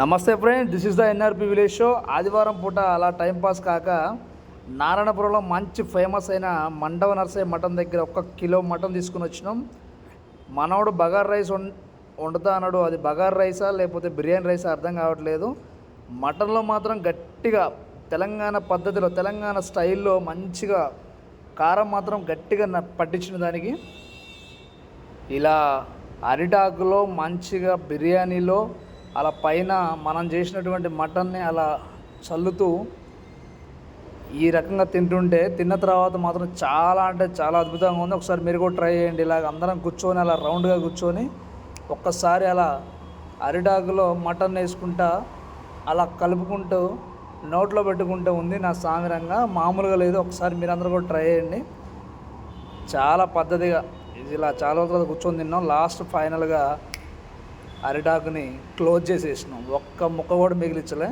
నమస్తే friend this is the NRP village show ఆదివారం పూట అలా టైంపాస్ కాక నారాయణపురంలో మంచి ఫేమస్ అయిన మండవ నర్సయ్య మటన్ దగ్గర ఒక కిలో మటన్ తీసుకుని వచ్చినాం. మనవడు బగార్ రైస్ వం వండుతా అన్నాడు. అది బగార్ రైసా లేకపోతే బిర్యానీ రైసా అర్థం కావట్లేదు. మటన్లో మాత్రం గట్టిగా తెలంగాణ పద్ధతిలో తెలంగాణ స్టైల్లో మంచిగా కారం మాత్రం గట్టిగా పట్టించిన దానికి. ఇలా అరిటాకులో మంచిగా బిర్యానీలో అలా పైన మనం చేసినటువంటి మటన్ని అలా చల్లుతూ ఈ రకంగా తింటుంటే తిన్న తర్వాత మాత్రం చాలా అంటే చాలా అద్భుతంగా ఉంది. ఒకసారి మీరు కూడా ట్రై చేయండి. ఇలాగ అందరం కూర్చొని అలా రౌండ్గా కూర్చొని ఒక్కసారి అలా అరిటాకులో మటన్ వేసుకుంటా అలా కలుపుకుంటూ నోట్లో పెట్టుకుంటూ ఉంది నా సామిరంగా. మామూలుగా లేదు. ఒకసారి మీరందరూ కూడా ట్రై చేయండి. చాలా పద్ధతిగా ఇది ఇలా చాలా రోజుల కూర్చొని తిన్నాం. లాస్ట్ ఫైనల్గా అరిటాకుని క్లోజ్ చేసేసినాం. ఒక్క ముక్క కూడా మిగిలించలే.